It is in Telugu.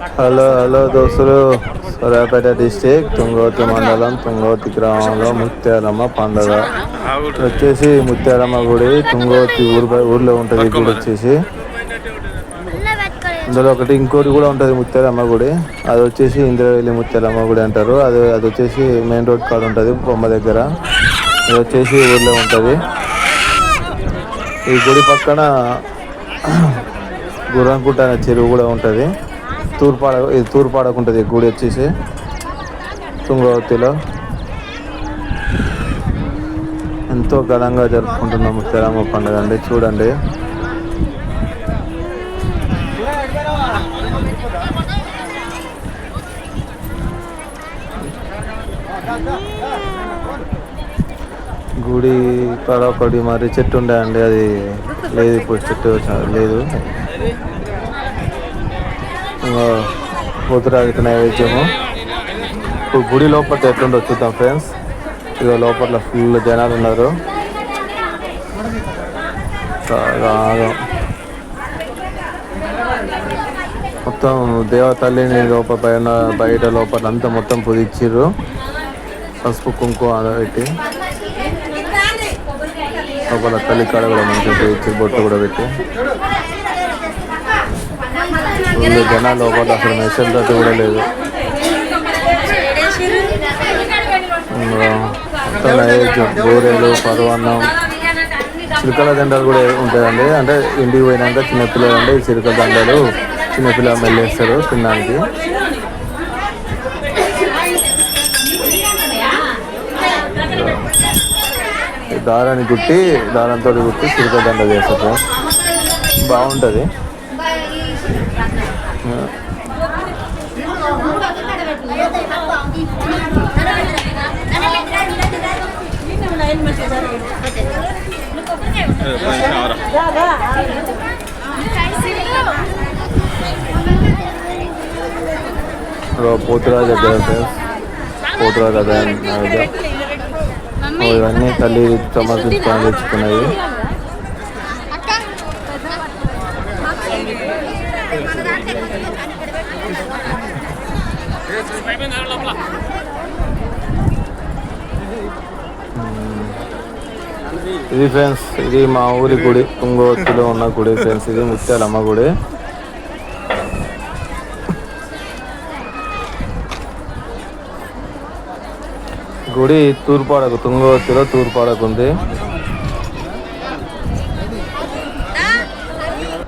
హలో హలో దోస్తులు. సూర్యాపేట డిస్టిక్ తుంగవతి మండలం తుంగోతి గ్రామంలో ముత్యాలమ్మ పండుగ. వచ్చేసి ముత్యాలమ్మ గుడి తుంగోతి ఊరు ఊర్లో ఉంటుంది గుడి వచ్చేసి. ఇందులో ఒకటి ఇంకోటి కూడా ఉంటుంది ముత్యాలమ్మ గుడి. అది వచ్చేసి ఇంద్రవెల్లి ముత్యాలమ్మ గుడి అంటారు. అది అది వచ్చేసి మెయిన్ రోడ్ కాడ ఉంటుంది బొమ్మ దగ్గర. ఇది వచ్చేసి ఊర్లో ఉంటుంది. ఈ గుడి పక్కన గుర్రంకుంట అనే చెరువు కూడా ఉంటుంది. తూర్పాడ ఇది తూర్పాడకు ఉంటుంది గుడి వచ్చేసి తుంగవతిలో. ఎంతో ఘనంగా జరుపుకుంటున్నాం ముత్యాలమ్మ పండుగ అండి చూడండి. గుడి కాడ ఒకటి మరి చెట్టు ఉండే అండి అది లేదు ఇప్పుడు చెట్టు లేదు. పోతురాజుకి నైవేద్యము. ఇప్పుడు గుడి లోపల ఎట్లుండో చూద్దాం ఫ్రెండ్స్. ఇదో లోపల ఫుల్ జనాలు ఉన్నారు. మొత్తం దేవతల్లిని లోపల పైన బయట లోపల అంతా మొత్తం పుదిచ్చిర్రు పసుపు కుంకుమ పెట్టి. లోపల తల్లి కాడ కూడా మంచిగా పుదిచ్చి బొట్టు కూడా పెట్టి. ఫుల్ జనాలు లోపల అసలు మెసేజ్ కూడా లేదు. మొత్తం నైవేద్యం బూరెలు పరవన్నం. చిలుకల దండలు కూడా ఉంటాయండి. అంటే ఇంటికి పోయినాక చిన్నపిల్లలు అంటే ఈ చిలుకల దండలు చిన్నపిల్లలు మెల్లేస్తారు తినడానికి. దారాన్ని కుట్టి దారంతో కుట్టి చిలుకల దండ చేస్తారు. బాగుంటుంది. పోతురాజు దగ్గర ఫ్రెండ్స్ పోతురాజు దగ్గర ఇవన్నీ తల్లి సమర్పించుకొని తెచ్చుకున్నవి ఇది ఫ్రెండ్స్ ఇది మా ఊరి గుడి తుంగవత్తిలో ఉన్న గుడి ఫ్రెండ్స్ ఇది ముత్యాలమ్మ గుడి. గుడి తూర్పాడకు తుంగవత్తిలో తూర్పాడకు ఉంది.